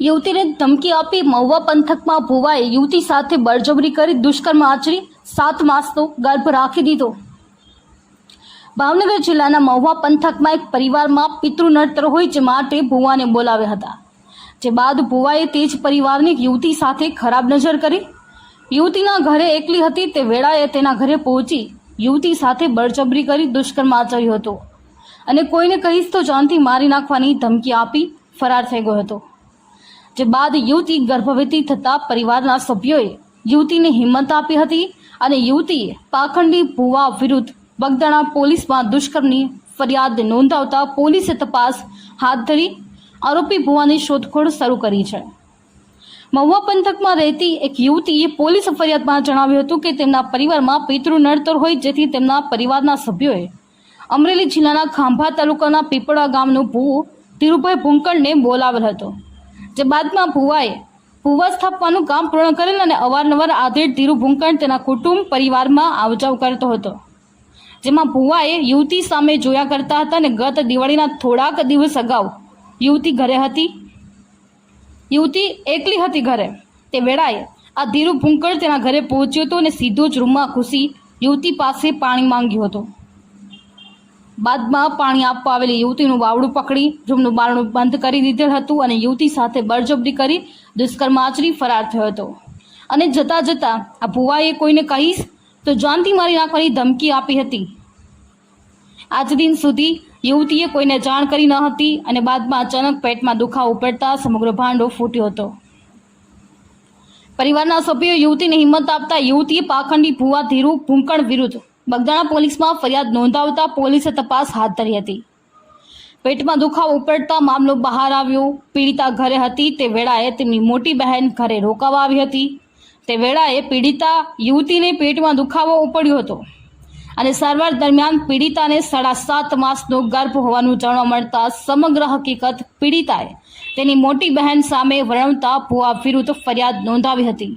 યુવતીને ધમકી આપી મહુવા પંથકમાં ભુવાએ યુવતી સાથે બળજબરી કરી દુષ્કર્મ આચરી સાત માસનો ગર્ભ રાખી દીધો. ભાવનગર જિલ્લાના મહુવા પંથકમાં એક પરિવારમાં પિતૃ નડતર હોય જે માટે ભુવાને બોલાવ્યા હતા. જે બાદ ભુવાએ તે જ પરિવારની યુવતી સાથે ખરાબ નજર કરી. યુવતીના ઘરે એકલી હતી તે વેળાએ તેના ઘરે પહોંચી યુવતી સાથે બળજબરી કરી દુષ્કર્મ આચર્યો હતો. અને કોઈને કહીશ તો જાનથી મારી નાખવાની ધમકી આપી ફરાર થઈ ગયો હતો. જે બાદ યુવતી ગર્ભવતી થતા પરિવારના સભ્યોએ યુવતીને હિંમત આપી હતી અને યુવતીએ પાખંડી ભુવા વિરુદ્ધ બગદાણા પોલીસમાં દુષ્કર્મની ફરિયાદ નોંધાવતા પોલીસે તપાસ હાથ ધરી આરોપી ભુવાની શોધખોળ શરૂ કરી છે. મહુવા પંથકમાં રહેતી એક યુવતીએ પોલીસ ફરિયાદમાં જણાવ્યું હતું કે તેમના પરિવારમાં પિતૃ નડતર હોય જેથી તેમના પરિવારના સભ્યોએ અમરેલી જિલ્લાના ખાંભા તાલુકાના પીપળા ગામનો ભૂ ધીરુભાઈ ભૂંકણને બોલાવેલ હતો. જે બાદમાં ભુવાએ ભુવા સ્થાપવાનું કામ પૂર્ણ કરેલ અને અવારનવાર આધેડ ધીરુ ભૂંકણ તેના કુટુંબ પરિવારમાં આવજાવ કરતો હતો. જેમાં ભુવાએ યુવતી સામે જોયા કરતા હતા અને ગત દિવાળીના થોડાક દિવસ અગાઉ યુવતી ઘરે હતી. યુવતી એકલી હતી ઘરે. તે વેળાએ આ ધીરુ ભૂંકળ તેના ઘરે પહોંચ્યો હતો અને સીધો જ રૂમમાં ઘૂસી યુવતી પાસે પાણી માંગ્યું હતું. બાદમાં પાણી આપવા આવેલી યુવતીનું વાવડું પકડી, રૂમનું બારણું બંધ કરી દીધેલ હતું અને યુવતી સાથે બળજબરી કરી દુષ્કર્મ આચરી ફરાર થયો હતો. અને જતા જતા આ ભુવાએ કોઈને કહીશ, તો જાનથી મારી નાખવાની ધમકી આપી હતી. આજ દિન સુધી યુવતીએ કોઈને જાણ કરી ન હતી અને બાદમાં અચાનક પેટમાં દુખાવો પડતા સમગ્ર ભાંડો ફૂટ્યો હતો. પરિવારના સભ્યોએ યુવતીને હિંમત આપતા યુવતીએ પાખંડી ભુવા ધીરુ, ભૂંકણ વિરુદ્ધ બગદાણા પોલીસમાં ફરિયાદ નોંધાવતા પોલીસે તપાસ હાથ ધરી હતી. પેટમાં દુખાવો ઉપડતા મામલો બહાર આવ્યો. પીડિતા ઘરે હતી. તે વેળાએ તેમની મોટી બહેન ઘરે રોકાવા આવી હતી. તે વેળાએ પીડિતા યુવતીને પેટમાં દુખાવો ઉપડ્યો હતો અને સારવાર દરમિયાન પીડિતાને સાડા સાત માસનો ગર્ભ હોવાનું જાણવા મળતા સમગ્ર હકીકત પીડિતાએ તેની મોટી બહેન સામે વર્ણવતા ભુવા વિરુદ્ધ ફરિયાદ નોંધાવી હતી.